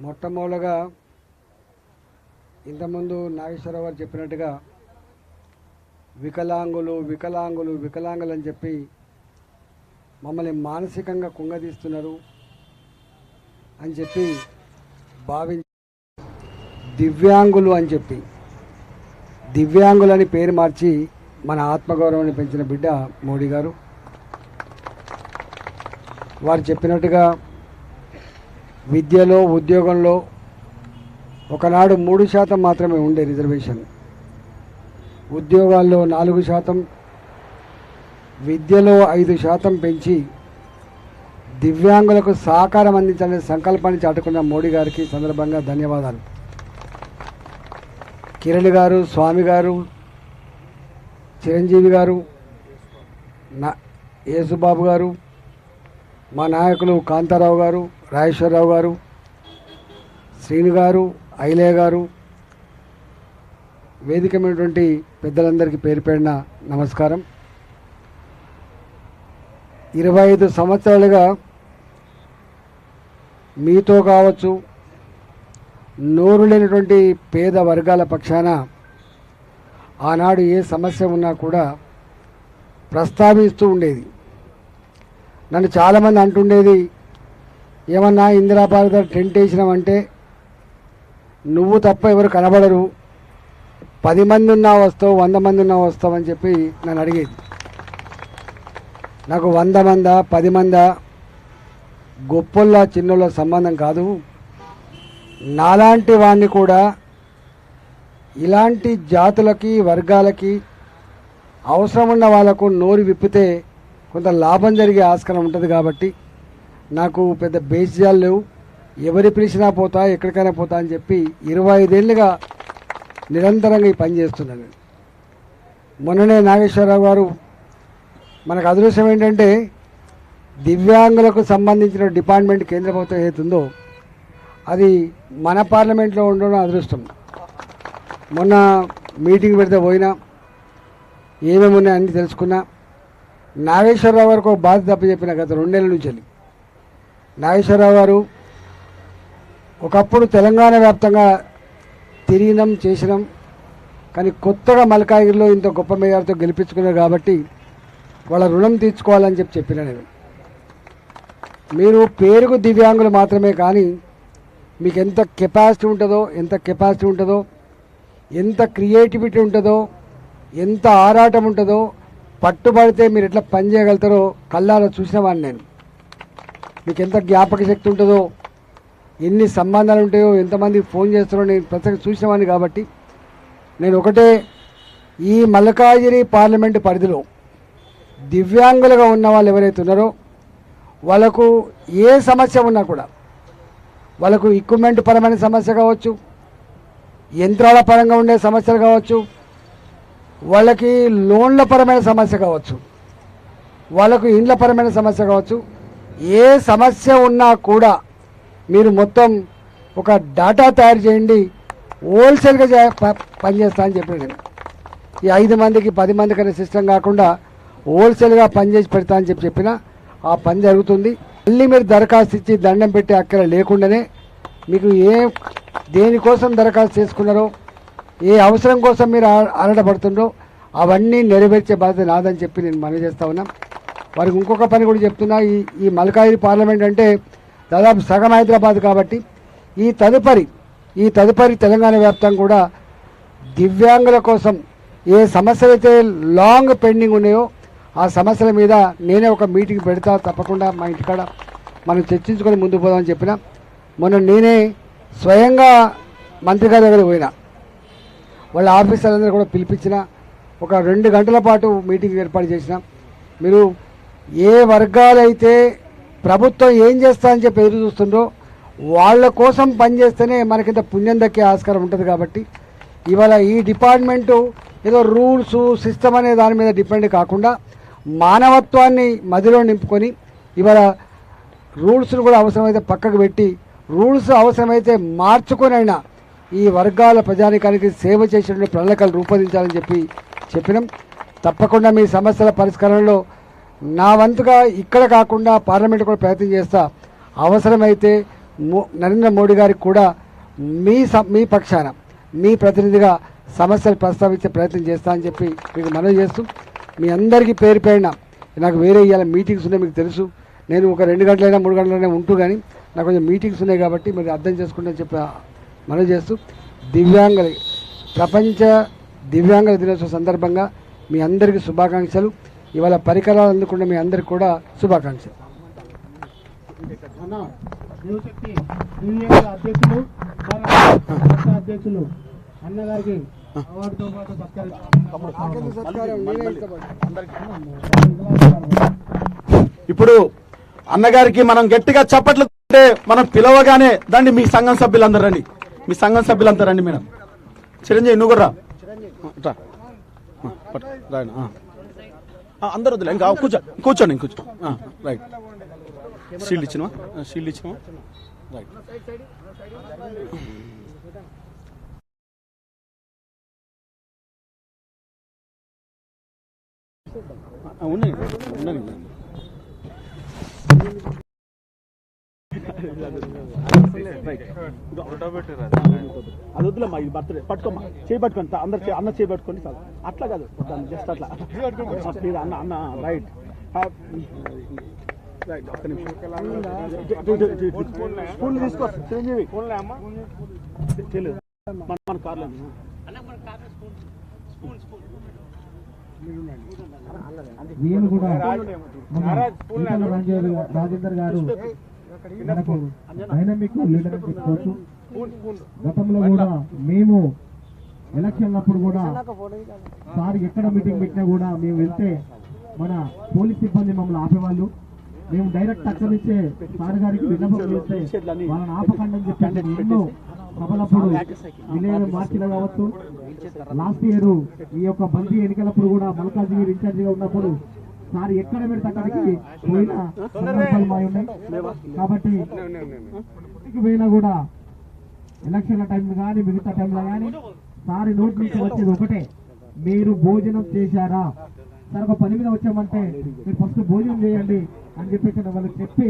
మొట్టమొదలుగా ఇంతకుముందు నాగేశ్వరరావు గారు చెప్పినట్టుగా వికలాంగులు వికలాంగులు వికలాంగులు అని చెప్పి మమ్మల్ని మానసికంగా కుంగదీస్తున్నారు అని చెప్పి భావించి దివ్యాంగులు అని చెప్పి దివ్యాంగులని పేరు మార్చి మన ఆత్మగౌరవాన్ని పెంచిన బిడ్డ మోడీ గారు. వారు చెప్పినట్టుగా విద్యలో ఉద్యోగంలో ఒకనాడు మూడు శాతం మాత్రమే ఉండే రిజర్వేషన్. ఉద్యోగాల్లో నాలుగు శాతం విద్యలో ఐదు శాతం పెంచి దివ్యాంగులకు సహకారం అందించాలనే సంకల్పాన్ని చాటుకున్న మోడీ గారికి సందర్భంగా ధన్యవాదాలు. కిరణ్ గారు స్వామి గారు చిరంజీవి గారు నా యేసుబాబు గారు మా నాయకులు కాంతారావు గారు రాజేశ్వరరావు గారు శ్రీను గారు ఐలే గారు వేదికమైనటువంటి పెద్దలందరికీ పేరు పేరిన నమస్కారం. ఇరవై ఐదు సంవత్సరాలుగా మీతో కావచ్చు నోరు లేనటువంటి పేద వర్గాల పక్షాన ఆనాడు ఏ సమస్య ఉన్నా కూడా ప్రస్తావిస్తూ ఉండేది. నన్ను చాలామంది అంటుండేది ఏమన్నా ఇందిరాబాద్ టెంట్ వేసినామంటే నువ్వు తప్ప ఎవరు కనబడరు. పది మంది ఉన్నా వస్తావు వంద మంది ఉన్నా వస్తావు అని చెప్పి నన్ను అడిగేది. నాకు వంద మందా పది మందా గొప్పల చిన్నోళ్ళ సంబంధం కాదు. నాలాంటి వాడిని కూడా ఇలాంటి జాతులకి వర్గాలకి అవసరం ఉన్న వాళ్ళకు నోరు విప్పితే కొంత లాభం జరిగే ఆస్కారం ఉంటుంది కాబట్టి నాకు పెద్ద బేసిజాలు లేవు. ఎవరి పిలిచినా పోతా ఎక్కడికైనా పోతా అని చెప్పి ఇరవై ఐదేళ్ళుగా నిరంతరంగా ఈ పని చేస్తున్నాను. మొన్ననే నాగేశ్వరరావు గారు మనకు అదృష్టం ఏంటంటే దివ్యాంగులకు సంబంధించిన డిపార్ట్మెంట్ కేంద్ర ప్రభుత్వం ఏతుందో అది మన పార్లమెంట్లో ఉండడం అదృష్టం. మొన్న మీటింగ్ పెడితే పోయినా ఏమేమి ఉన్నాయో అన్నీ తెలుసుకున్నా. నాగేశ్వరరావు గారికి ఒక బాధ తప్ప చెప్పిన గత రెండేళ్ళ నుంచి వెళ్ళి. నాగేశ్వరరావు గారు ఒకప్పుడు తెలంగాణ వ్యాప్తంగా తిరిగినాం చేసినాం. కానీ కొత్తగా మల్కాగిరిలో ఇంత గొప్ప మేయర్తో గెలిపించుకున్నారు కాబట్టి వాళ్ళ రుణం తీర్చుకోవాలని చెప్పి చెప్పిన నేను. మీరు పేరుకు దివ్యాంగులు మాత్రమే కానీ మీకు ఎంత కెపాసిటీ ఉంటుందో ఎంత కెపాసిటీ ఉంటుందో ఎంత క్రియేటివిటీ ఉంటుందో ఎంత ఆరాటం ఉంటుందో పట్టుబడితే మీరు ఎట్లా పని చేయగలుగుతారో కళ్ళారా చూసినవాడిని నేను. మీకు ఎంత జ్ఞాపక శక్తి ఉంటుందో ఎన్ని సంబంధాలు ఉంటాయో ఎంతమంది ఫోన్ చేస్తారో నేను ప్రత్యేక చూసినవాడిని కాబట్టి నేను ఒకటే ఈ మల్కాజిరి పార్లమెంటు పరిధిలో దివ్యాంగులుగా ఉన్న వాళ్ళు ఎవరైతే ఉన్నారో వాళ్ళకు ఏ సమస్య ఉన్నా కూడా వాళ్ళకు ఎక్విప్మెంట్ పరమైన సమస్య కావచ్చు యంత్రాల పరంగా ఉండే సమస్యలు కావచ్చు వాళ్ళకి లోన్ల పరమైన సమస్య కావచ్చు వాళ్ళకు ఇండ్ల పరమైన సమస్య కావచ్చు ఏ సమస్య ఉన్నా కూడా మీరు మొత్తం ఒక డాటా తయారు చేయండి. హోల్సేల్గా పనిచేస్తా అని చెప్పాడు. నేను ఈ ఐదు మందికి పది మందికి అనే సిస్టమ్ కాకుండా హోల్సేల్గా పనిచేసి పెడతా అని చెప్పి చెప్పిన ఆ పని జరుగుతుంది. మళ్ళీ మీరు దరఖాస్తు ఇచ్చి దండం పెట్టి అక్కడ లేకుండానే మీకు ఏ దేనికోసం దరఖాస్తు చేసుకున్నారో ఏ అవసరం కోసం మీరు ఆ- అవన్నీ నెరవేర్చే బాధ్యత నాదని చెప్పి నేను మనవి చేస్తా ఉన్నా. వారికి ఇంకొక పని కూడా చెప్తున్నా. ఈ ఈ మల్కాయిరి పార్లమెంట్ అంటే దాదాపు సగం హైదరాబాద్ కాబట్టి ఈ తదుపరి ఈ తదుపరి తెలంగాణ వ్యాప్తంగా కూడా దివ్యాంగుల కోసం ఏ సమస్యలు అయితే లాంగ్ పెండింగ్ ఉన్నాయో ఆ సమస్యల మీద నేనే ఒక మీటింగ్ పెడతా. తప్పకుండా మా ఇంటికాడ మనం చర్చించుకొని ముందు పోదామని చెప్పిన. మొన్న నేనే స్వయంగా మంత్రి గారి దగ్గర పోయినా. వాళ్ళ ఆఫీసర్లందరూ కూడా పిలిపించిన. ఒక రెండు గంటల పాటు మీటింగ్ ఏర్పాటు చేసిన. మీరు ఏ వర్గాలైతే ప్రభుత్వం ఏం చేస్తా అని చెప్పి ఎదురు చూస్తుందో వాళ్ళ కోసం పనిచేస్తేనే మనకింత పుణ్యం దక్కే ఆస్కారం ఉంటుంది కాబట్టి ఇవాళ ఈ డిపార్ట్మెంటు ఏదో రూల్స్ సిస్టమ్ అనే దాని మీద డిపెండ్ కాకుండా మానవత్వాన్ని మదిలో నింపుకొని ఇవాళ రూల్స్ను కూడా అవసరమైతే పక్కకు పెట్టి రూల్స్ అవసరమైతే మార్చుకొనైనా ఈ వర్గాల ప్రజానికానికి సేవ చేసేటువంటి ప్రణాళికలు రూపొందించాలని చెప్పి చెప్పినాం. తప్పకుండా మీ సమస్యల పరిష్కారంలో నా వంతుగా ఇక్కడ కాకుండా పార్లమెంట్ కూడా ప్రయత్నం చేస్తా. అవసరమైతే మో నరేంద్ర మోడీ గారికి కూడా మీ స మీ పక్షాన మీ ప్రతినిధిగా సమస్యలు ప్రస్తావించే ప్రయత్నం చేస్తా అని చెప్పి మీకు మనవి చేస్తూ మీ అందరికీ పేరు పైన నాకు వేరే ఇవాళ మీటింగ్స్ ఉన్నాయి మీకు తెలుసు. నేను ఒక రెండు గంటలైనా మూడు గంటలైనా ఉంటూ కానీ నాకు కొంచెం మీటింగ్స్ ఉన్నాయి కాబట్టి మీరు అర్థం చేసుకుంటే చెప్పి మనవి చేస్తూ దివ్యాంగుల ప్రపంచ దివ్యాంగుల దినోత్సవ సందర్భంగా మీ అందరికీ శుభాకాంక్షలు. ఇవాళ పరికరాలు అందుకున్న మీ అందరికీ కూడా శుభాకాంక్షలు. అధ్యక్షులు అన్నగారికి అవార్డుతో పాటు ఇప్పుడు అన్నగారికి మనం గట్టిగా చప్పట్లు అంటే మనం పిలవగానే దండి మీ సంఘం సభ్యులందరూ రండి. మీ సంఘం సభ్యులంతా రండి మేడం. చిరంజీవి నువ్వు కూడా రా. రా. ఆ, పట్టు. రాయండి, ఆ. ఆ, అందరూ వద్దులే ఇంకా కూర్చో కూర్చోండి కూర్చో. రైట్ షీల్డ్ ఇచ్చినవా? షీల్డ్ ఇచ్చినవా? రైట్ ఉన్నాయి. ఉన్నాయి. అది వద్దులేమ్మా ఇది బర్త్డే పట్టుకోమ్మా చేయి పట్టుకోండి అందరు అన్న చేయి పట్టుకోండి చాలు అట్లా కాదు జస్ట్ అట్లా మీరు అన్న అన్న రైట్ స్కూల్ తీసుకో చిరంజీవి తెలియదు మన మన కార్లో కూడా రాజేందర్ గారు మనకు డైనమిక్ లీడర్ అని చెప్పుకోవచ్చు గతంలో కూడా మేము ఎలక్షన్ అప్పుడు కూడా సార్ ఎక్కడ మీటింగ్ పెట్టినా కూడా మేము వెళ్తే మన పోలీస్ సిబ్బంది మమ్మల్ని ఆపేవాళ్ళు. మేము డైరెక్ట్ అక్కడి నుంచే సార్ గారికి విన్నపం చేస్తే వాళ్ళని ఆపకండి అని చెప్పి ఎన్నో సభలప్పుడు విలేజ్ మార్చిలో కావచ్చు. లాస్ట్ ఇయర్ ఈ యొక్క బందీ ఎన్నికలప్పుడు కూడా మల్కాజ్గిరి ఇన్ఛార్జ్గా ఉన్నప్పుడు సార్ ఎక్కడ పెడితే అక్కడికి పోయిన సందర్భాలు మా ఉన్నాయి. కాబట్టి పోయినా కూడా ఎలక్షన్ల టైంలో కానీ మిగతా టైంలో కానీ సారి నోటి నుంచి వచ్చేది ఒకటే. మీరు భోజనం చేశారా? సార్ ఒక పని మీద వచ్చామంటే మీరు ఫస్ట్ భోజనం చేయండి అని చెప్పేసి వాళ్ళకి చెప్పి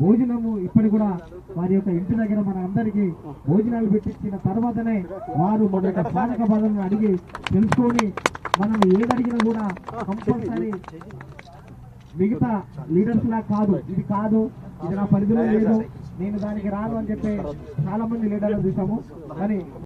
భోజనము ఇప్పటి కూడా వారి యొక్క ఇంటి దగ్గర మన అందరికీ భోజనాలు పెట్టించిన తర్వాతనే వారు మన యొక్క పాలక బాధలను అడిగి తెలుసుకొని మనం ఏదడిగినా కూడా కంపల్సరీ మిగతా లీడర్స్ లా కాదు. ఇది కాదు ఇది నా పరిధిలో లేదు. నేను దానికి రాను అని చెప్పి చాలా మంది లీడర్లు చూసాము. కానీ